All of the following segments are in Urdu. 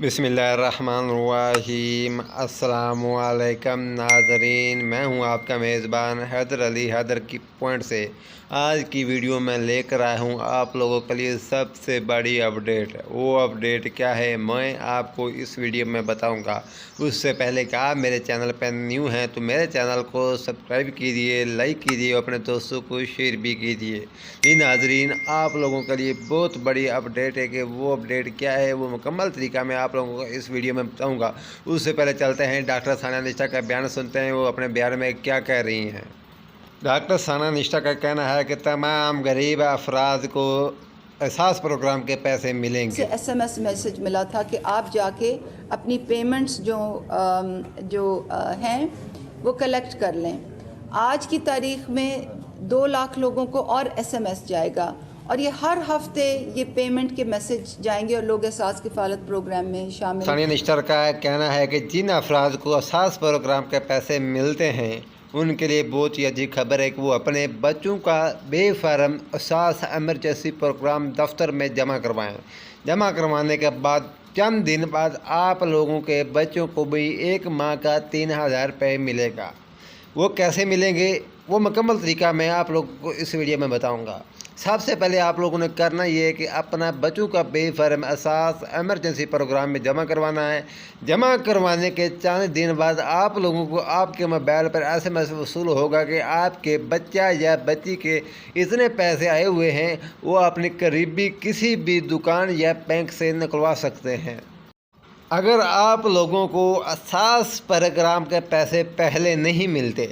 بسم اللہ الرحمن الرحیم۔ السلام علیکم ناظرین، میں ہوں آپ کا میزبان حیدر علی حیدر کی پوائنٹ سے۔ آج کی ویڈیو میں لے کر آیا ہوں آپ لوگوں کے لیے سب سے بڑی اپڈیٹ۔ وہ اپڈیٹ کیا ہے میں آپ کو اس ویڈیو میں بتاؤں گا۔ اس سے پہلے کہ آپ میرے چینل پہ نیو ہیں تو میرے چینل کو سبسکرائب کیجیے لائک کیجیے اور اپنے دوستوں کو شیئر بھی کیجیے جی ناظرین، آپ لوگوں کے لیے بہت بڑی اپڈیٹ ہے کہ وہ اپڈیٹ کیا ہے، وہ مکمل طریقہ میں آپ آپ لوگوں کو اس ویڈیو میں بتاؤں گا۔ اس سے پہلے چلتے ہیں، ڈاکٹر ثانیہ نشا کا بیان سنتے ہیں۔ وہ اپنے بیان میں کیا کہہ رہی ہیں۔ ڈاکٹر ثانیہ نشا کا کہنا ہے کہ تمام غریب افراد کو احساس پروگرام کے پیسے ملیں گے۔ ایس ایم ایس میسج ملا تھا کہ آپ جا کے اپنی پیمنٹس جو جو ہیں، وہ کلیکٹ کر لیں۔ آج کی تاریخ میں دو لاکھ لوگوں کو اور ایس ایم ایس جائے گا۔ اور یہ ہر ہفتے یہ پیمنٹ کے میسج جائیں گے اور لوگ احساس کفالت پروگرام میں شامل ثانیہ نشتر کا کہنا ہے کہ جن افراد کو احساس پروگرام کے پیسے ملتے ہیں ان کے لیے بہت ہی عجیب خبر ہے کہ وہ اپنے بچوں کا بے فارم احساس ایمرجنسی پروگرام دفتر میں جمع کروائیں۔ جمع کروانے کے بعد چند دن بعد آپ لوگوں کے بچوں کو بھی ایک ماہ کا تین ہزار روپے ملے گا۔ وہ کیسے ملیں گے؟ وہ مکمل طریقہ میں آپ لوگوں کو اس ویڈیو میں بتاؤں گا۔ سب سے پہلے آپ لوگوں نے کرنا یہ ہے کہ اپنا بچوں کا بے فرم اساس ایمرجنسی پروگرام میں جمع کروانا ہے۔ جمع کروانے کے چند دن بعد آپ لوگوں کو آپ کے موبائل پر ایس ایم ایس وصول ہوگا کہ آپ کے بچہ یا بچی کے اتنے پیسے آئے ہوئے ہیں، وہ اپنی قریبی کسی بھی دکان یا بینک سے نکلوا سکتے ہیں۔ اگر آپ لوگوں کو اساس پروگرام کے پیسے پہلے نہیں ملتے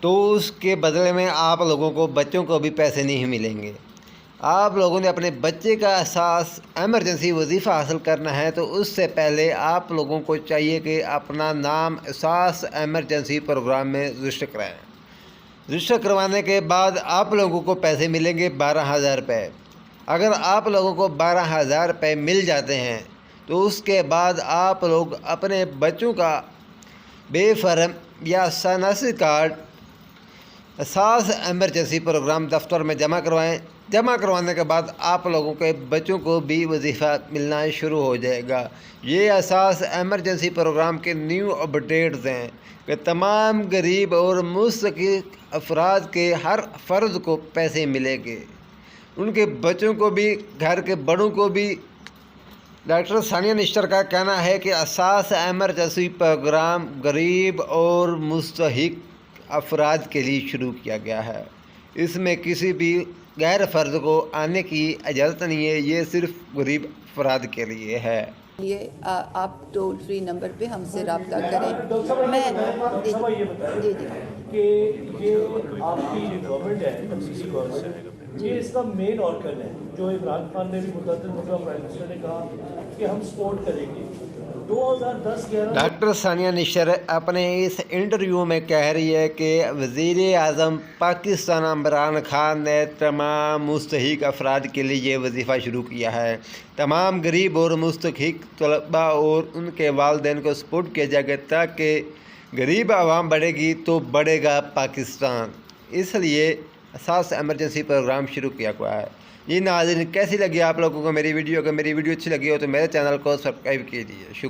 تو اس کے بدلے میں آپ لوگوں کو بچوں کو بھی پیسے نہیں ملیں گے۔ آپ لوگوں نے اپنے بچے کا احساس ایمرجنسی وظیفہ حاصل کرنا ہے تو اس سے پہلے آپ لوگوں کو چاہیے کہ اپنا نام احساس ایمرجنسی پروگرام میں رجسٹر کرائیں۔ رجسٹر کروانے کے بعد آپ لوگوں کو پیسے ملیں گے بارہ ہزار روپے۔ اگر آپ لوگوں کو بارہ ہزار روپے مل جاتے ہیں تو اس کے بعد آپ لوگ اپنے بچوں کا بے فرم یا سنسی کارڈ اساس ایمرجنسی پروگرام دفتر میں جمع کروائیں۔ جمع کروانے کے بعد آپ لوگوں کے بچوں کو بھی وظیفہ ملنا شروع ہو جائے گا۔ یہ اساس ایمرجنسی پروگرام کے نیو اپڈیٹس ہیں کہ تمام غریب اور مستقل افراد کے ہر فرد کو پیسے ملیں گے۔ ان کے بچوں کو بھی، گھر کے بڑوں کو بھی۔ ڈاکٹر ثانیہ نشتر کا کہنا ہے کہ اساس ایمرجنسی پروگرام غریب اور مستحق افراد کے لیے شروع کیا گیا ہے۔ اس میں کسی بھی غیر فرد کو آنے کی اجازت نہیں ہے یہ صرف غریب افراد کے لیے ہے۔ یہ آپ ٹول فری نمبر پہ ہم سے رابطہ کریں۔ میں جی جی جی۔ کہ یہ آپ کی گورنمنٹ ہے یہ اس کا مین آرگن ہے۔ جو عمران خان نے بھی متعدد مرتبہ پرائم منسٹر نے کہا کہ ہم سپورٹ کریں گے۔ دو ہزار دس گیارہ ڈاکٹر ثانیہ نشر اپنے اس انٹرویو میں کہہ رہی ہے کہ وزیر اعظم پاکستان عمران خان نے تمام مستحق افراد کے لیے یہ وظیفہ شروع کیا ہے۔ تمام غریب اور مستحق طلباء اور ان کے والدین کو سپورٹ کیا جائے گا تاکہ غریب عوام بڑھے گی تو بڑھے گا پاکستان۔ اس لیے ساس ایمرجنسی پروگرام شروع کیا ہوا ہے۔ یہ ناظرین، کیسی لگی آپ لوگوں کو میری ویڈیو؟ اگر میری ویڈیو اچھی لگی ہو تو میرے چینل کو سبسکرائب کیجیے شکریہ۔